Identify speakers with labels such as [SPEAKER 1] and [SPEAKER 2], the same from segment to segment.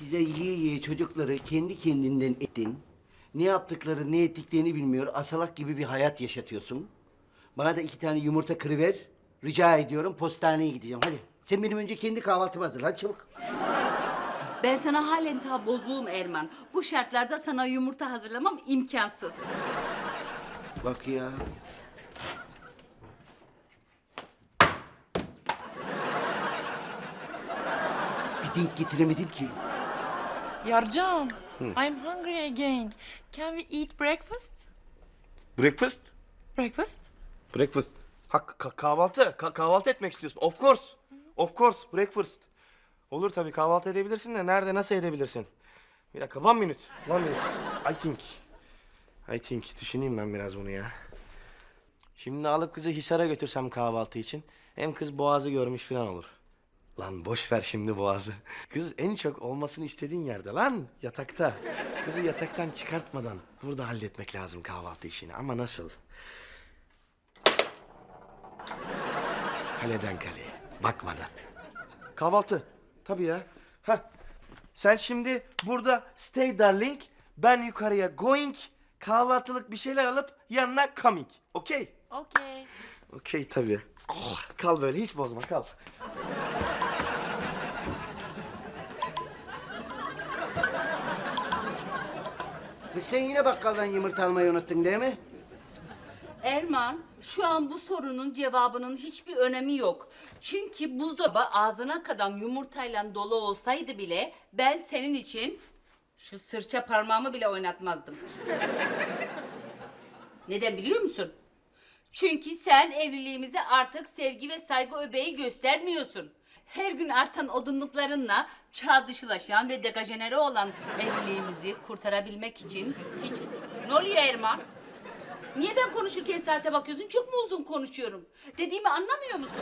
[SPEAKER 1] Size yiye yiye çocukları kendi kendinden ettin. Ne yaptıkları, ne ettiklerini bilmiyor. Asalak gibi bir hayat yaşatıyorsun. Bana da iki tane yumurta kırıver. Rica ediyorum postaneye gideceğim. Hadi sen benim önce kendi kahvaltımı hazırla. Hadi çabuk.
[SPEAKER 2] Ben sana halen ta bozuğum Erman. Bu şartlarda sana yumurta hazırlamam imkansız.
[SPEAKER 1] Bak ya. Bir denk getiremedim ki.
[SPEAKER 3] Yarcan, I'm hungry again. Can we eat breakfast?
[SPEAKER 4] Breakfast?
[SPEAKER 3] Breakfast?
[SPEAKER 4] Breakfast. Ha ka- kahvaltı. Ka- kahvaltı etmek istiyorsun. Of course. Of course. Breakfast. Olur tabii kahvaltı edebilirsin de nerede nasıl edebilirsin? Bir dakika. One minute. One minute. I think. I think. Düşüneyim ben biraz bunu ya. Şimdi alıp kızı Hisar'a götürsem kahvaltı için hem kız boğazı görmüş falan olur. Lan boş ver şimdi boğazı. Kız en çok olmasını istediğin yerde lan yatakta. Kızı yataktan çıkartmadan burada halletmek lazım kahvaltı işini ama nasıl? Kaleden kaleye bakmadan. Kahvaltı. Tabii ya. Heh. Sen şimdi burada stay darling. Ben yukarıya going. Kahvaltılık bir şeyler alıp yanına coming. Okey.
[SPEAKER 3] Okay.
[SPEAKER 4] Okey tabii. Oh, kal böyle hiç bozma kal.
[SPEAKER 1] Sen yine bakkaldan yumurta almayı unuttun değil mi?
[SPEAKER 2] Erman, şu an bu sorunun cevabının hiçbir önemi yok. Çünkü buzdolabı ağzına kadar yumurtayla dolu olsaydı bile ben senin için şu sırça parmağımı bile oynatmazdım. Neden biliyor musun? Çünkü sen evliliğimize artık sevgi ve saygı öbeği göstermiyorsun. Her gün artan odunluklarınla çağ dışılaşan ve degajenere olan evliliğimizi kurtarabilmek için hiç... Ne oluyor Erman? Niye ben konuşurken saate bakıyorsun? Çok mu uzun konuşuyorum? Dediğimi anlamıyor musun?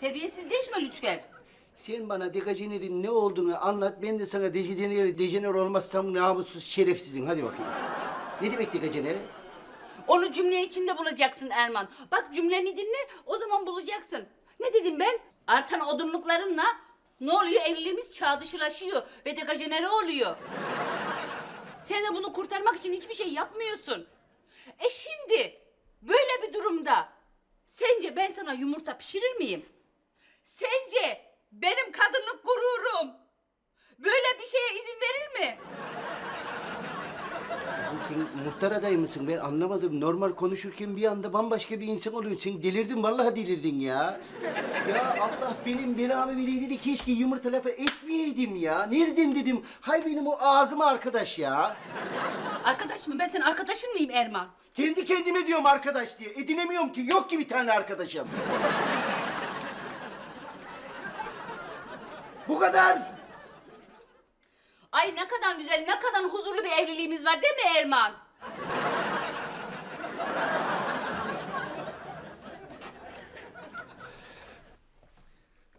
[SPEAKER 2] Terbiyesizleşme lütfen.
[SPEAKER 1] Sen bana degajenerin ne olduğunu anlat. Ben de sana dejener, dejener olmazsam namussuz şerefsizim. Hadi bakayım. Ne demek degajenere?
[SPEAKER 2] Onu cümle içinde bulacaksın Erman. Bak cümlemi dinle, o zaman bulacaksın. Ne dedim ben? Artan odunluklarınla ne oluyor? Evliliğimiz çağ dışılaşıyor ve degajenere oluyor. Sen de bunu kurtarmak için hiçbir şey yapmıyorsun. E şimdi böyle bir durumda sence ben sana yumurta pişirir miyim? Sence benim kadınlık gururum böyle bir şeye izin verir mi?
[SPEAKER 1] Sen muhtar adayı mısın? Ben anlamadım. Normal konuşurken bir anda bambaşka bir insan oluyorsun. Sen delirdin, vallahi delirdin ya. Ya Allah benim belamı vereydi de keşke yumurta lafı etmeyeydim ya. Nereden dedim? Hay benim o ağzıma arkadaş ya.
[SPEAKER 2] Arkadaş mı? Ben senin arkadaşın mıyım Erman?
[SPEAKER 1] Kendi kendime diyorum arkadaş diye. Edinemiyorum ki. Yok ki bir tane arkadaşım. Bu kadar.
[SPEAKER 2] Ay ne kadar güzel, ne kadar huzurlu bir evliliğimiz var değil mi Erman?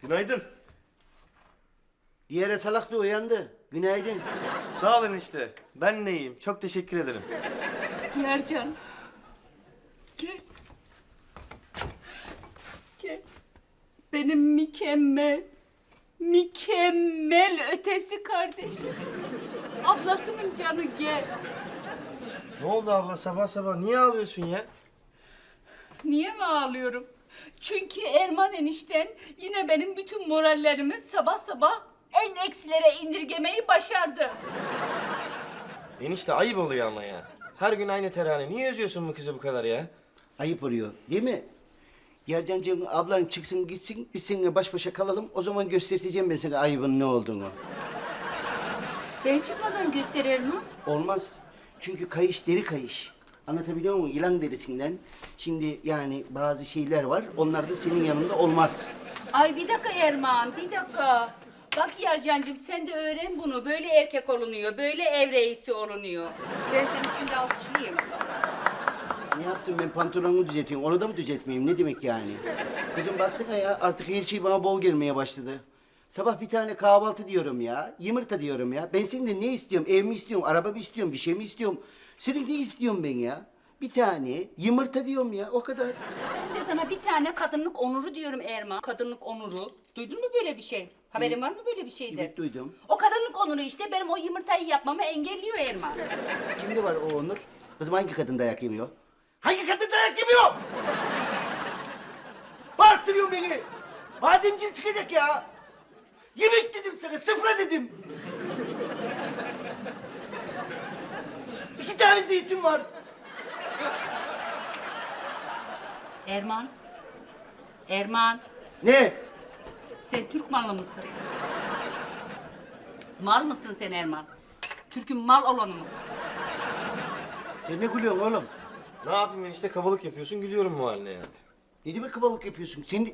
[SPEAKER 4] Günaydın.
[SPEAKER 1] Diğer salak da uyandı. Günaydın.
[SPEAKER 4] Sağ olun işte. Ben neyim? Çok teşekkür ederim.
[SPEAKER 2] Yercan. Gel. Gel. Benim mükemmel, mükemmel ötesi kardeşim. Ablasının canı gel.
[SPEAKER 4] Ne oldu abla sabah sabah? Niye ağlıyorsun ya?
[SPEAKER 2] Niye mi ağlıyorum? Çünkü Erman enişten yine benim bütün morallerimi sabah sabah en eksilere indirgemeyi başardı.
[SPEAKER 4] Enişte ayıp oluyor ama ya. Her gün aynı terane. Niye üzüyorsun bu kızı bu kadar ya?
[SPEAKER 1] Ayıp oluyor değil mi? Yercancığım ablan çıksın gitsin biz seninle baş başa kalalım. O zaman göstereceğim ben sana ayıbın ne olduğunu.
[SPEAKER 2] Ben çıkmadan gösterir mi?
[SPEAKER 1] Olmaz. Çünkü kayış deri kayış. Anlatabiliyor muyum? Yılan derisinden. Şimdi yani bazı şeyler var. Onlar da senin yanında olmaz.
[SPEAKER 2] Ay bir dakika Erman, bir dakika. Bak Yarcancığım sen de öğren bunu. Böyle erkek olunuyor, böyle ev reisi olunuyor. Ben senin için de alkışlayayım.
[SPEAKER 1] Ne yaptım ben pantolonumu düzeltiyorum. Onu da mı düzeltmeyeyim? Ne demek yani? Kızım baksana ya artık her şey bana bol gelmeye başladı. Sabah bir tane kahvaltı diyorum ya. Yumurta diyorum ya. Ben senden ne istiyorum? Ev mi istiyorum? Araba mı istiyorum? Bir şey mi istiyorum? Senin ne istiyorum ben ya? Bir tane yumurta diyorum ya o kadar.
[SPEAKER 2] Ben de sana bir tane kadınlık onuru diyorum Erman. Kadınlık onuru. Duydun mu böyle bir şey? Haberin var mı böyle bir şeyden?
[SPEAKER 1] Evet, duydum.
[SPEAKER 2] O kadınlık onuru işte benim o yumurtayı yapmamı engelliyor Erman.
[SPEAKER 1] Kimde var o onur? Kızım hangi kadın dayak yemiyor? Hangi kadın dayak yemiyor? Bağırttırıyorsun beni. Bademcil çıkacak ya. Yemek dedim sana, sıfıra dedim. İki tane zeytin var.
[SPEAKER 2] Erman. Erman.
[SPEAKER 1] Ne?
[SPEAKER 2] Sen Türk malı mısın? Mal mısın sen Erman? Türk'ün mal olanı mısın?
[SPEAKER 1] Sen ne gülüyorsun oğlum?
[SPEAKER 4] Ne yapayım ben işte kabalık yapıyorsun gülüyorum bu haline yani.
[SPEAKER 1] Ne demek kabalık yapıyorsun? Sen...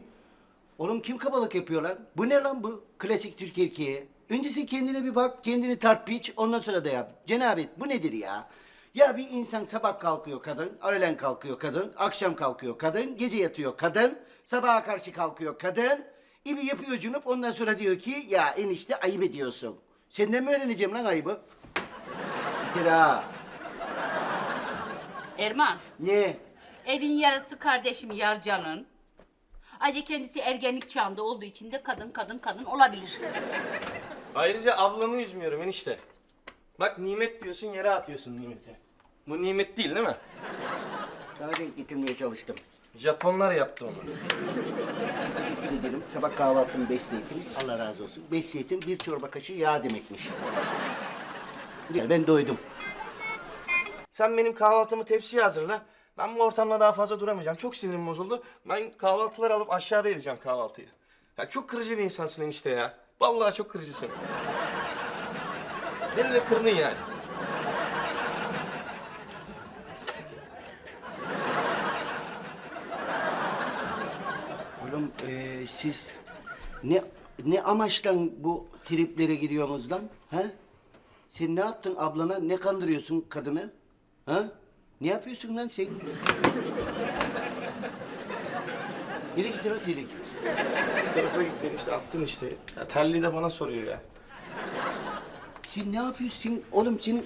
[SPEAKER 1] Oğlum kim kabalık yapıyor lan? Bu ne lan bu? Klasik Türk erkeği. Önce sen kendine bir bak, kendini tart biç, ondan sonra da yap. Cenabet bu nedir ya? Ya bir insan sabah kalkıyor kadın, öğlen kalkıyor kadın, akşam kalkıyor kadın, gece yatıyor kadın, sabaha karşı kalkıyor kadın. İbi yapıyor cunup ondan sonra diyor ki ya enişte ayıp ediyorsun. Senden mi öğreneceğim lan ayıbı? Bitir ha.
[SPEAKER 2] Erman.
[SPEAKER 1] Ne?
[SPEAKER 2] Evin yarısı kardeşim Yarcan'ın. Ayrıca kendisi ergenlik çağında olduğu için de kadın kadın kadın olabilir.
[SPEAKER 4] Ayrıca ablamı üzmüyorum enişte. Bak nimet diyorsun yere atıyorsun nimeti. Bu nimet değil değil mi?
[SPEAKER 1] Sana denk getirmeye çalıştım.
[SPEAKER 4] Japonlar yaptı onu.
[SPEAKER 1] Teşekkür ederim. Sabah kahvaltım beş zeytin. Allah razı olsun. Beş zeytin, bir çorba kaşığı yağ demekmiş. Yani ben doydum.
[SPEAKER 4] Sen benim kahvaltımı tepsiye hazırla. Ben bu ortamda daha fazla duramayacağım. Çok sinirim bozuldu. Ben kahvaltıları alıp aşağıda edeceğim kahvaltıyı. Ya çok kırıcı bir insansın enişte ya. Vallahi çok kırıcısın. Beni de kırdın yani.
[SPEAKER 1] Oğlum eee, siz ne ne amaçla bu triplere giriyorsunuz lan? Ha? Sen ne yaptın ablana? Ne kandırıyorsun kadını? Ha? Ne yapıyorsun lan sen? Nereye gitti lan telik?
[SPEAKER 4] Bir tarafa gittin işte attın işte. Ya terliği de bana soruyor ya.
[SPEAKER 1] Sen ne yapıyorsun? Oğlum senin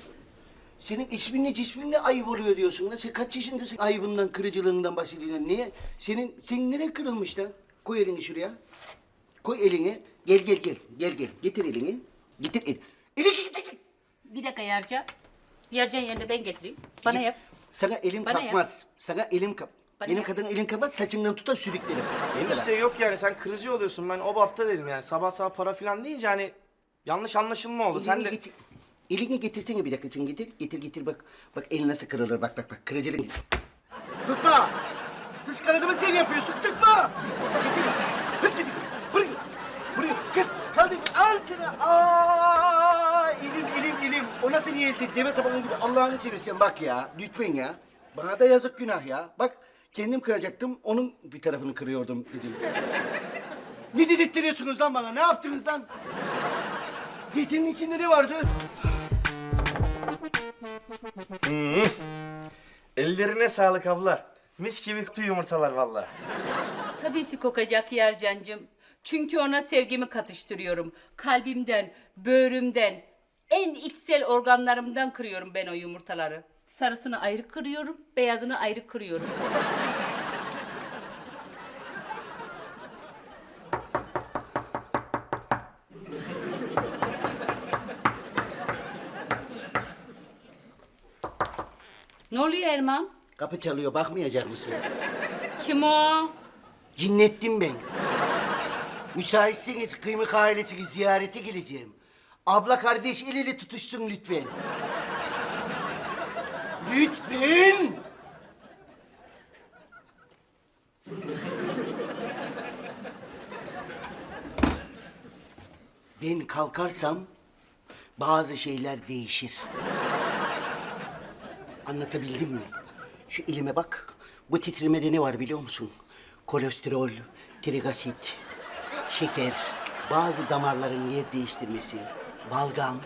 [SPEAKER 1] senin isminle cisminle ayıp oluyor diyorsun lan. Sen kaç yaşındasın ayıbından, kırıcılığından bahsediyorsun. Niye? Senin, senin neren kırılmış lan? Koy elini şuraya. Koy elini. Gel gel gel. Gel gel. Getir elini. Getir el. Elini getir. getir.
[SPEAKER 2] Bir dakika Yarcan. Yarcan yerine ben getireyim. Bana yap.
[SPEAKER 1] Sana elim
[SPEAKER 2] Bana
[SPEAKER 1] kapmaz. Sana elim kap.
[SPEAKER 2] Bana
[SPEAKER 1] Benim
[SPEAKER 2] yap.
[SPEAKER 1] kadın elim kapmaz. Saçından tutar sürüklerim.
[SPEAKER 4] Enişte yok yani sen kırıcı oluyorsun. Ben o bapta dedim yani. Sabah sabah para falan deyince hani yanlış anlaşılma oldu.
[SPEAKER 1] Elini
[SPEAKER 4] Sen de...
[SPEAKER 1] getir. Elini getirsene bir dakika. Sen getir. Getir getir bak. Bak el nasıl kırılır. Bak bak bak. Kırıcılık. Tutma. Sus kanadımı sen yapıyorsun. Tutma. Bak. Hıt dedik. Buraya. Buraya. Kır. Kaldır. Altına. Aa. O nasıl bir eldir? Deve tabanı gibi. Allah'ını seversen bak ya. Lütfen ya. Bana da yazık günah ya. Bak kendim kıracaktım. Onun bir tarafını kırıyordum dedim. ne dedirttiriyorsunuz lan bana? Ne yaptınız lan? Zeytinin içinde ne vardı?
[SPEAKER 4] Ellerine sağlık abla. Mis gibi kutu yumurtalar vallahi.
[SPEAKER 2] Tabisi kokacak Yarcancığım. Çünkü ona sevgimi katıştırıyorum. Kalbimden, böğrümden, en içsel organlarımdan kırıyorum ben o yumurtaları. Sarısını ayrı kırıyorum, beyazını ayrı kırıyorum. Ne oluyor Erman?
[SPEAKER 1] Kapı çalıyor, bakmayacak mısın?
[SPEAKER 2] Kim o?
[SPEAKER 1] Cinnettim ben. Müsaitseniz kıymık ailesini ziyarete geleceğim. Abla kardeş el ele tutuşsun lütfen. Lütfen! Ben kalkarsam bazı şeyler değişir. Anlatabildim mi? Şu elime bak. Bu titremede ne var biliyor musun? Kolesterol, trigasit, şeker, bazı damarların yer değiştirmesi, balgam,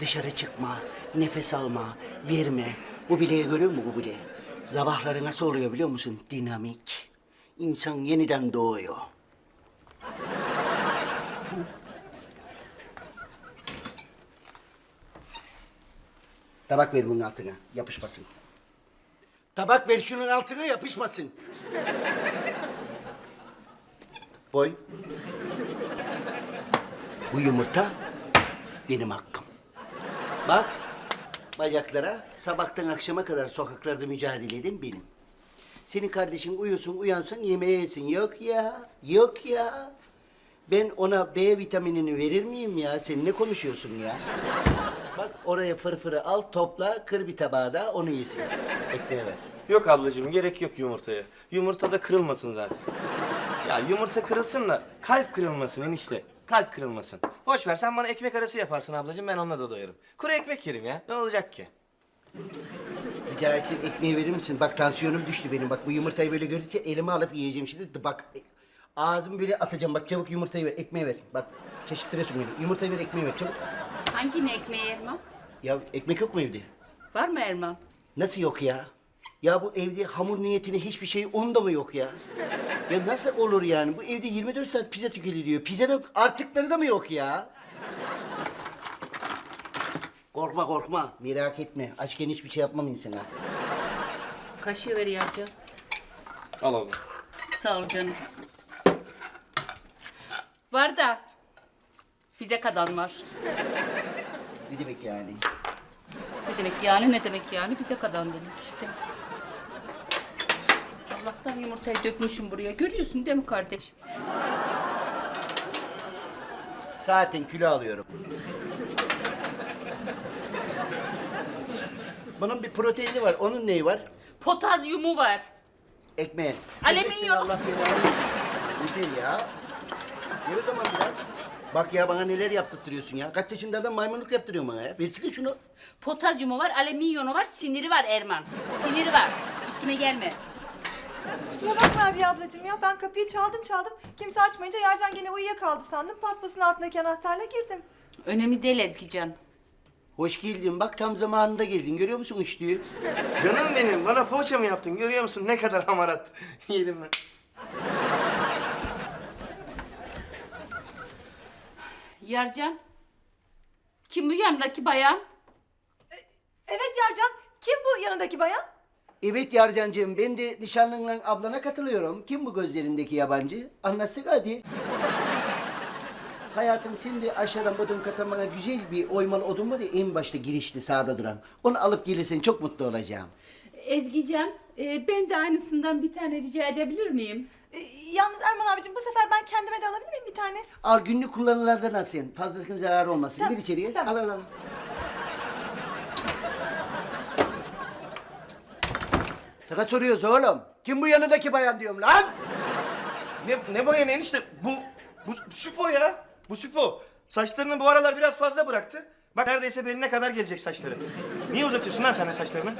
[SPEAKER 1] dışarı çıkma, nefes alma, verme. Bu bileği görüyor musun bu bileği? Sabahları nasıl oluyor biliyor musun? Dinamik. İnsan yeniden doğuyor. Tabak ver bunun altına, yapışmasın. Tabak ver şunun altına yapışmasın. Koy. Bu yumurta benim hakkım. Bak, bacaklara sabahtan akşama kadar sokaklarda mücadele eden benim. Senin kardeşin uyusun, uyansın, yemeğe yesin. Yok ya, yok ya. Ben ona B vitaminini verir miyim ya? Sen ne konuşuyorsun ya? Bak oraya fırfırı al, topla, kır bir tabağa onu yesin. Ekmeğe ver.
[SPEAKER 4] Yok ablacığım gerek yok yumurtaya. Yumurta da kırılmasın zaten. Ya yumurta kırılsın da kalp kırılmasın enişte. Kalp kırılmasın. Boş ver sen bana ekmek arası yaparsın ablacığım ben onunla da doyarım. Kuru ekmek yerim ya. Ne olacak ki?
[SPEAKER 1] Rica etsem ekmeği verir misin? Bak tansiyonum düştü benim. Bak bu yumurtayı böyle gördükçe elime alıp yiyeceğim şimdi. Bak e, ağzımı böyle atacağım. Bak çabuk yumurtayı ver, ekmeği ver. Bak çeşittiriyorsun beni. Yumurtayı ver, ekmeği ver çabuk.
[SPEAKER 2] Hangi ne ekmeği Erman?
[SPEAKER 1] Ya ekmek yok mu evde?
[SPEAKER 2] Var mı Erman?
[SPEAKER 1] Nasıl yok ya? Ya bu evde hamur niyetine hiçbir şey un da mı yok ya? Ya nasıl olur yani? Bu evde 24 saat pizza tüketiliyor. Pizzanın artıkları da mı yok ya? Korkma korkma. Merak etme. Açken hiçbir şey yapmam insana.
[SPEAKER 2] Kaşığı ver Yarcan.
[SPEAKER 4] Al abla.
[SPEAKER 2] Sağ ol canım. Var da bize kadan var.
[SPEAKER 1] Ne demek yani?
[SPEAKER 2] Ne demek yani ne demek yani bize kadan demek işte. Allah'tan yumurtayı dökmüşüm buraya. Görüyorsun değil mi kardeşim?
[SPEAKER 1] Zaten kilo alıyorum. Bunun bir proteini var. Onun neyi var?
[SPEAKER 2] Potasyumu var.
[SPEAKER 1] Ekmeği.
[SPEAKER 2] Alüminyum.
[SPEAKER 1] Yemesin Allah belanı. Yeter ya. Yer o zaman biraz. Bak ya bana neler yaptırtıyorsun ya. Kaç yaşında maymunluk yaptırıyorsun bana ya. Versene şunu.
[SPEAKER 2] Potasyumu var, alüminyonu var, siniri var Erman. Siniri var. Üstüme gelme.
[SPEAKER 5] Kusura bakma abi ablacığım ya. Ben kapıyı çaldım çaldım. Kimse açmayınca Yarcan gene uyuyakaldı sandım. Paspasın altındaki anahtarla girdim.
[SPEAKER 2] Önemli değil Ezgican.
[SPEAKER 1] Hoş geldin. Bak tam zamanında geldin. Görüyor musun üçlüyü?
[SPEAKER 4] Canım benim bana poğaça mı yaptın görüyor musun ne kadar hamarat. Yerim ben.
[SPEAKER 2] Yarcan. Kim bu yanındaki bayan?
[SPEAKER 5] Evet Yarcan. Kim bu yanındaki bayan?
[SPEAKER 1] Evet Yarcancığım. Ben de nişanlınla ablana katılıyorum. Kim bu gözlerindeki yabancı? Anlatsın hadi. Hayatım sen de aşağıdan bodrum katan bana güzel bir oymalı odun var ya en başta girişte sağda duran. Onu alıp gelirsen çok mutlu olacağım.
[SPEAKER 2] Ezgican, e, ben de aynısından bir tane rica edebilir miyim?
[SPEAKER 5] Ee, yalnız Erman abicim bu sefer ben kendime de alabilir miyim bir tane?
[SPEAKER 1] Al günlük kullanılardan al sen. Fazlasının zararı olmasın.
[SPEAKER 5] Tamam,
[SPEAKER 1] Gir içeriye.
[SPEAKER 5] tamam.
[SPEAKER 1] Al al al. Sana soruyoruz oğlum. Kim bu yanındaki bayan diyorum lan?
[SPEAKER 4] Ne, ne bayan enişte bu, bu süpo ya. Bu süpo. Saçlarını bu aralar biraz fazla bıraktı. Bak neredeyse beline kadar gelecek saçları. Niye uzatıyorsun lan sen de saçlarını?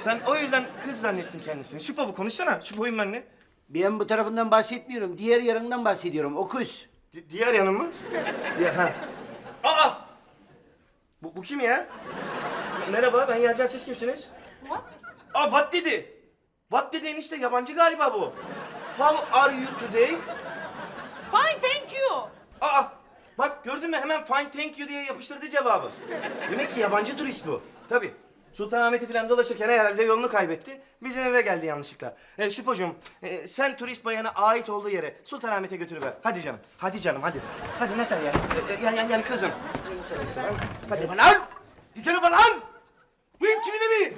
[SPEAKER 4] Sen o yüzden kız zannettin kendisini. Süpo bu konuşsana. Süpoyum ben ne?
[SPEAKER 1] Ben bu tarafından bahsetmiyorum. Diğer yarından bahsediyorum. Okuz.
[SPEAKER 4] Di- diğer yanım mı? Diğer, ha. Aa! Bu, bu kim ya? Merhaba, ben Yercan, siz kimsiniz?
[SPEAKER 3] What?
[SPEAKER 4] Aa, what dedi? What dedi enişte, yabancı galiba bu. How are you today?
[SPEAKER 3] Fine, thank you.
[SPEAKER 4] Aa, bak gördün mü hemen fine thank you diye yapıştırdı cevabı. Demek ki yabancı turist bu. Tabii. Sultanahmet'i falan dolaşırken herhalde yolunu kaybetti. Bizim eve geldi yanlışlıkla. E, Şüphocuğum, e, sen turist bayana ait olduğu yere Sultanahmet'e götürüver. Hadi canım, hadi canım, hadi. Hadi ne ya? E, e, yani, yani kızım. Hadi.
[SPEAKER 1] Telefon lan! Bir lan! Bu ev kimin evi?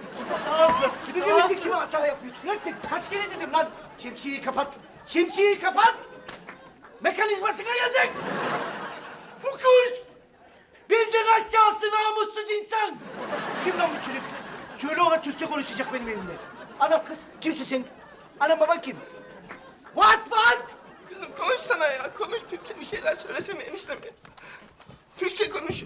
[SPEAKER 4] Ağzı,
[SPEAKER 1] Kimin evinde kime hata yapıyorsun lan sen? Kaç kere dedim lan? Şemsiyeyi kapat. Şemsiyeyi kapat! Mekanizmasına yazık! Bu kız! Benden aşağısı namussuz insan! Kim lan bu çocuk? Şöyle ona Türkçe konuşacak benim evimde. Anlat kız. Kimsin sen? Anam baban kim? What what?
[SPEAKER 4] Kızım konuşsana ya, konuş Türkçe bir şeyler söylesene enişteme. Türkçe konuş.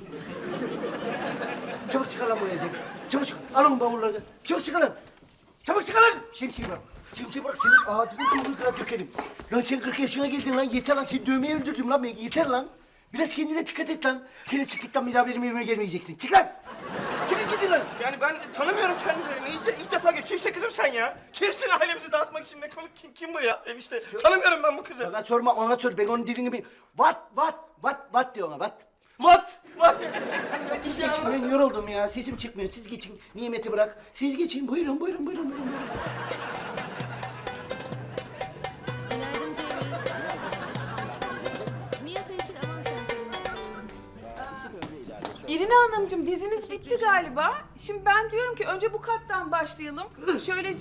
[SPEAKER 1] Çabuk çıkar lan bu evden. Çabuk çık. Alın bavulları. Çabuk çıkarın. Çabuk çıkarın. Şemsiye var. Şemsiye bak senin ağzını burnunu kırar dökerim. Lan sen 40 yaşına geldin lan. Yeter lan. Seni dövmeye öldürdüm lan ben. Yeter lan. Biraz kendine dikkat et lan. Seni çık git lan bir daha benim evime gelmeyeceksin. Çık lan. Çıkın gidin lan.
[SPEAKER 4] Yani ben tanımıyorum kendilerini. İlk, ilk defa gel. Kimse kızım sen ya. Kimsin ailemizi dağıtmak için ne konu kim, kim bu ya enişte? Tanımıyorum ben bu kızı.
[SPEAKER 1] Bana sorma ona sor. Ben onun dilini bil. What what what what diyor ona what.
[SPEAKER 4] What? What?
[SPEAKER 1] Siz geçin. ben yoruldum ya. Sesim çıkmıyor. Siz geçin. Nimeti bırak. Siz geçin. Buyurun, buyurun, buyurun, buyurun. buyurun.
[SPEAKER 6] Günaydın Cemil. Miyata için avans yansıtmak istiyorum.
[SPEAKER 7] İrina Hanımcığım diziniz bitti galiba. Şimdi ben diyorum ki önce bu kattan başlayalım. Şöyle...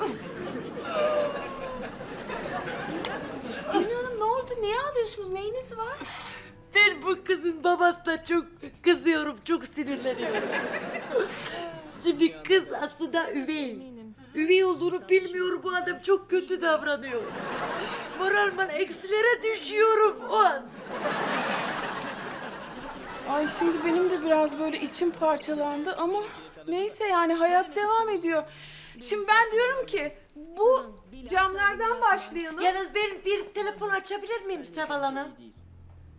[SPEAKER 7] İrina Hanım ne oldu? Niye ağlıyorsunuz? Neyiniz var?
[SPEAKER 8] Ben bu kızın babasına çok kızıyorum, çok sinirleniyorum. Şimdi kız aslında üvey. Üvey olduğunu bilmiyor bu adam çok kötü davranıyor. Moralman eksilere düşüyorum o an.
[SPEAKER 7] Ay şimdi benim de biraz böyle içim parçalandı ama neyse yani hayat devam ediyor. Şimdi ben diyorum ki bu camlardan başlayalım.
[SPEAKER 8] Yalnız ben bir telefon açabilir miyim Seval Hanım?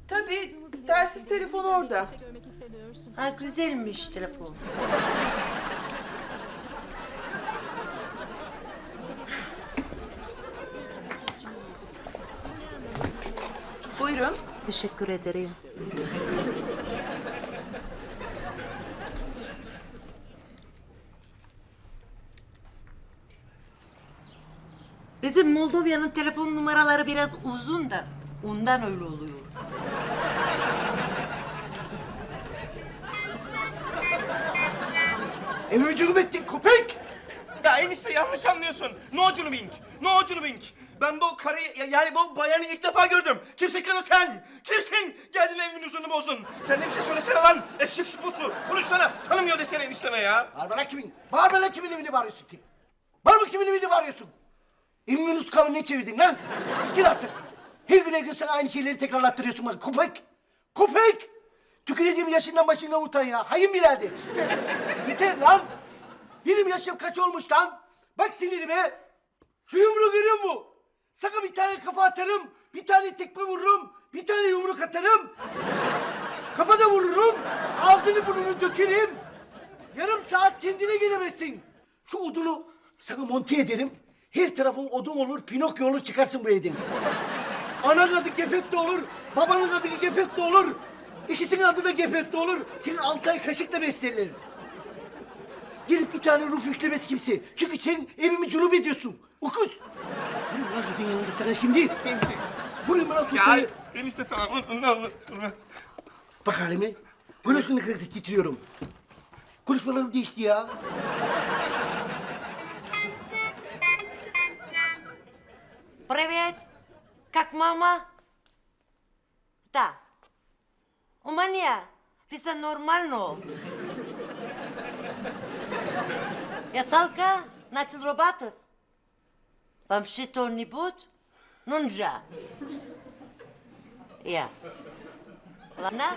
[SPEAKER 7] Tabii telsiz telefon orada.
[SPEAKER 8] Ha güzelmiş telefon.
[SPEAKER 7] Buyurun.
[SPEAKER 8] Teşekkür ederim. Bizim Moldova'nın telefon numaraları biraz uzun da ondan öyle oluyor.
[SPEAKER 1] Evimi cünüp ettin köpek.
[SPEAKER 4] Ya enişte yanlış anlıyorsun. No Junubing. No Junubing. Ben bu karıyı ya- yani bu bayanı ilk defa gördüm. Kimsin kızım sen? Kimsin? Geldin evimin huzurunu bozdun. Sen de bir şey söylesene lan. Eşek sıpusu. Konuşsana. Tanımıyor desene enişteme ya.
[SPEAKER 1] Bağırma lan kimin? Bağırma lan kimin evini bağırıyorsun sen? Bağırma kimin evini bağırıyorsun? Evimin uskamı ne çevirdin lan? Bitir artık. Her gün her gün sen aynı şeyleri tekrarlattırıyorsun bana. Köpek! Köpek! Tüküreceğim yaşından başından utan ya. Hayın birader. Yeter lan. Benim yaşım kaç olmuş lan? Bak sinirime. Şu yumruğu görüyor musun? Sana bir tane kafa atarım, bir tane tekme vururum, bir tane yumruk atarım. Kafada vururum, ağzını burnunu dökerim. Yarım saat kendine gelemezsin. Şu odunu sana monte ederim. Her tarafın odun olur, Pinokyo olur çıkarsın bu evden. Anan adı Gefet de olur, babanın adı Gefet de olur. İkisinin adı da Gefet de olur. Seni altı ay kaşıkla beslerler. Gelip bir tane ruh yüklemez kimse. Çünkü sen evimi cunup ediyorsun. Ukuz. Vurayım lan kızın yanında sana şimdi.
[SPEAKER 4] Enişte.
[SPEAKER 1] Vurayım lan
[SPEAKER 4] Ya
[SPEAKER 1] sopayı.
[SPEAKER 4] enişte tamam. Ne olur.
[SPEAKER 1] Bak halime. Konuşma ne kadar titriyorum. Konuşmalarım değişti ya.
[SPEAKER 8] Привет! Как мама? Да. У меня все нормально. Я только начал работать. Вам что-нибудь нужно? Я. Ладно?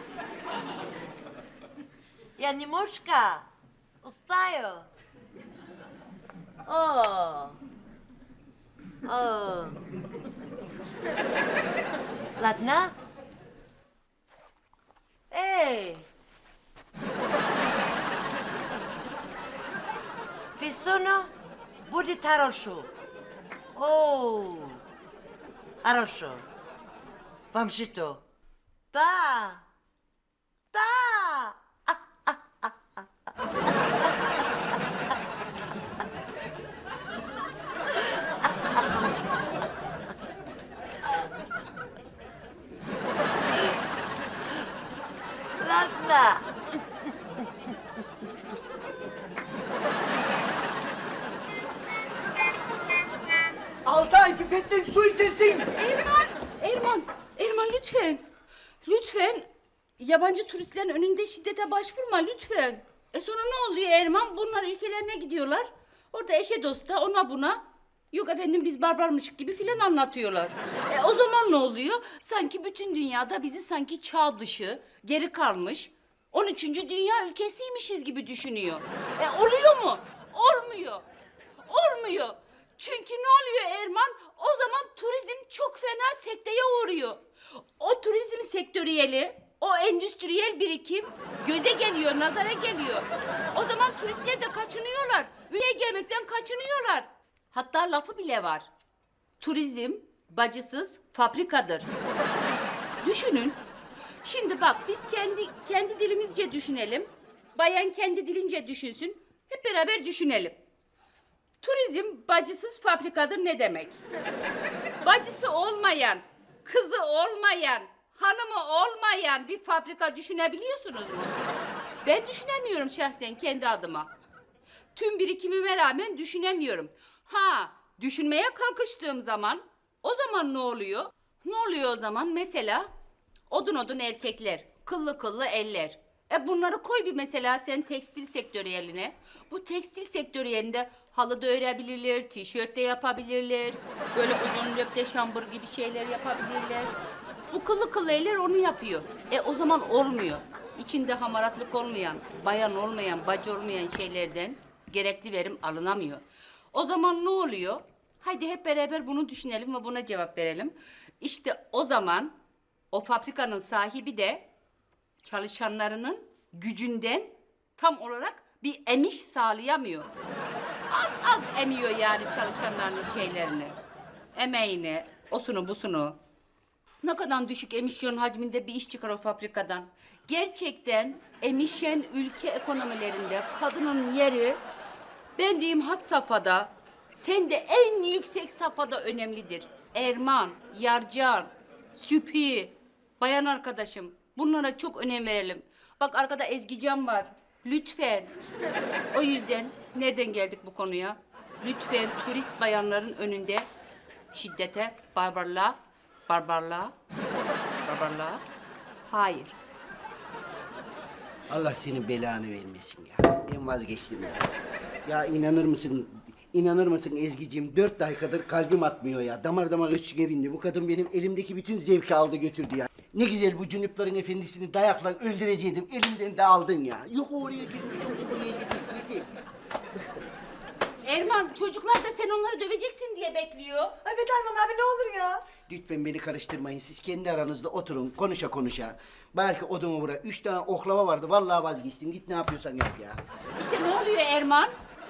[SPEAKER 8] Я немножко устаю. О. О. Ладно? Ei, Fi
[SPEAKER 1] budi taroshu. Oh! Arosho. Vam
[SPEAKER 2] și tu. Da! Lütfen. Lütfen yabancı turistlerin önünde şiddete başvurma lütfen. E sonra ne oluyor Erman? Bunlar ülkelerine gidiyorlar. Orada eşe dosta ona buna. Yok efendim biz barbarmışık gibi filan anlatıyorlar. E o zaman ne oluyor? Sanki bütün dünyada bizi sanki çağ dışı, geri kalmış, 13. dünya ülkesiymişiz gibi düşünüyor. E oluyor mu? Olmuyor. Olmuyor. Çünkü ne oluyor Erman? O zaman turizm çok fena sekteye uğruyor. O turizm sektöriyeli, o endüstriyel birikim göze geliyor, nazara geliyor. O zaman turistler de kaçınıyorlar. Ülkeye gelmekten kaçınıyorlar. Hatta lafı bile var. Turizm bacısız fabrikadır. Düşünün. Şimdi bak biz kendi kendi dilimizce düşünelim. bayan kendi dilince düşünsün. Hep beraber düşünelim. Turizm bacısız fabrikadır ne demek? Bacısı olmayan, kızı olmayan, hanımı olmayan bir fabrika düşünebiliyorsunuz mu? Ben düşünemiyorum şahsen kendi adıma. Tüm birikimime rağmen düşünemiyorum. Ha, düşünmeye kalkıştığım zaman o zaman ne oluyor? Ne oluyor o zaman? Mesela odun odun erkekler, kıllı kıllı eller. E bunları koy bir mesela sen tekstil sektörüyeline. Bu tekstil sektörüyelinde halı da örebilirler, tişört de yapabilirler. Böyle uzun löpte şambır gibi şeyler yapabilirler. Bu kıllı kıllı eller onu yapıyor. E o zaman olmuyor. İçinde hamaratlık olmayan, bayan olmayan, bacı olmayan şeylerden gerekli verim alınamıyor. O zaman ne oluyor? Haydi hep beraber bunu düşünelim ve buna cevap verelim. İşte o zaman o fabrikanın sahibi de çalışanlarının gücünden tam olarak bir emiş sağlayamıyor. Az az emiyor yani çalışanların şeylerini. Emeğini, osunu busunu. Ne kadar düşük emisyon hacminde bir iş çıkar o fabrikadan. Gerçekten emişen ülke ekonomilerinde kadının yeri ben diyeyim had safhada, sen de en yüksek safhada önemlidir. Erman, Yarcan, Süpi, bayan arkadaşım bunlara çok önem verelim. Bak arkada Ezgican var. Lütfen. O yüzden nereden geldik bu konuya? Lütfen turist bayanların önünde şiddete, barbarlığa, barbarlığa, barbarlığa. Hayır.
[SPEAKER 1] Allah senin belanı vermesin ya. Ben vazgeçtim ya. Ya inanır mısın? İnanır mısın Ezgi'ciğim? Dört dakikadır kalbim atmıyor ya. Damar damar üstüne bindi. Bu kadın benim elimdeki bütün zevki aldı götürdü ya. Ne güzel bu cünüplerin efendisini dayakla öldüreceydim. Elimden de aldın ya. Yok oraya girmiş, yok oraya girmiş. Yeter.
[SPEAKER 2] Erman çocuklar da sen onları döveceksin diye bekliyor.
[SPEAKER 5] Evet Erman abi ne olur ya.
[SPEAKER 1] Lütfen beni karıştırmayın. Siz kendi aranızda oturun, konuşa konuşa. Belki odama vura. Üç tane oklava vardı. Vallahi vazgeçtim. Git ne yapıyorsan yap ya.
[SPEAKER 2] İşte ne oluyor Erman?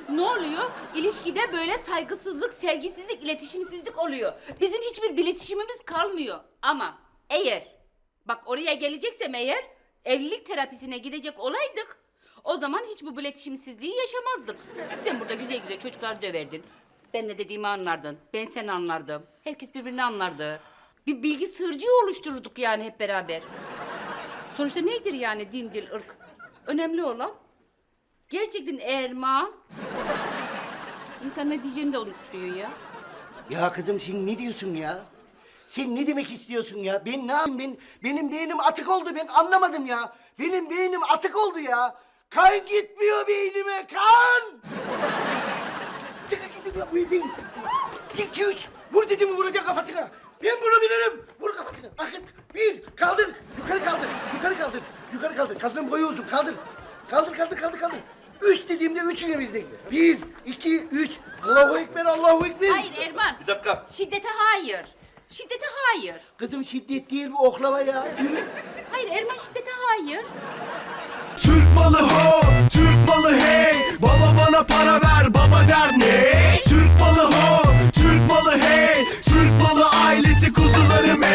[SPEAKER 2] Ne oluyor? İlişkide böyle saygısızlık, sevgisizlik, iletişimsizlik oluyor. Bizim hiçbir iletişimimiz kalmıyor. Ama eğer, bak oraya geleceksem eğer, evlilik terapisine gidecek olaydık, o zaman hiç bu iletişimsizliği yaşamazdık. Sen burada güzel güzel çocuklar döverdin. Ben ne dediğimi anlardın, ben seni anlardım. Herkes birbirini anlardı. Bir bilgi sığırcığı oluştururduk yani hep beraber. Sonuçta nedir yani din, dil, ırk? Önemli olan Gerçekten Erman. İnsan ne diyeceğini de unutturuyor ya.
[SPEAKER 1] Ya kızım sen ne diyorsun ya? Sen ne demek istiyorsun ya? Ben ne yapayım? Ben, benim beynim atık oldu. Ben anlamadım ya. Benim beynim atık oldu ya. Kan gitmiyor beynime. Kan! Çıkın gidin ya bu evden. İki üç. Vur dedim vuracak kafasına. Ben bunu bilirim. Vur kafasına. Akıt. Bir. Kaldır. Yukarı kaldır. Yukarı kaldır. Yukarı kaldır. Kadının boyu uzun. Kaldır. Kaldır kaldır kaldır kaldır. Üç dediğimde üçüne birden. Bir, iki, üç. Allahu Ekber, Allahu Ekber.
[SPEAKER 2] Hayır Erman.
[SPEAKER 4] Bir dakika.
[SPEAKER 2] Şiddete hayır. Şiddete hayır.
[SPEAKER 1] Kızım şiddet değil bu oklava ya. Yürü.
[SPEAKER 2] Hayır Erman şiddete hayır.
[SPEAKER 9] Türk malı ho, Türk malı hey. Baba bana para ver, baba der ne?
[SPEAKER 4] Türk malı ho, Türk malı hey. Türk malı ailesi kuzularım
[SPEAKER 9] hey.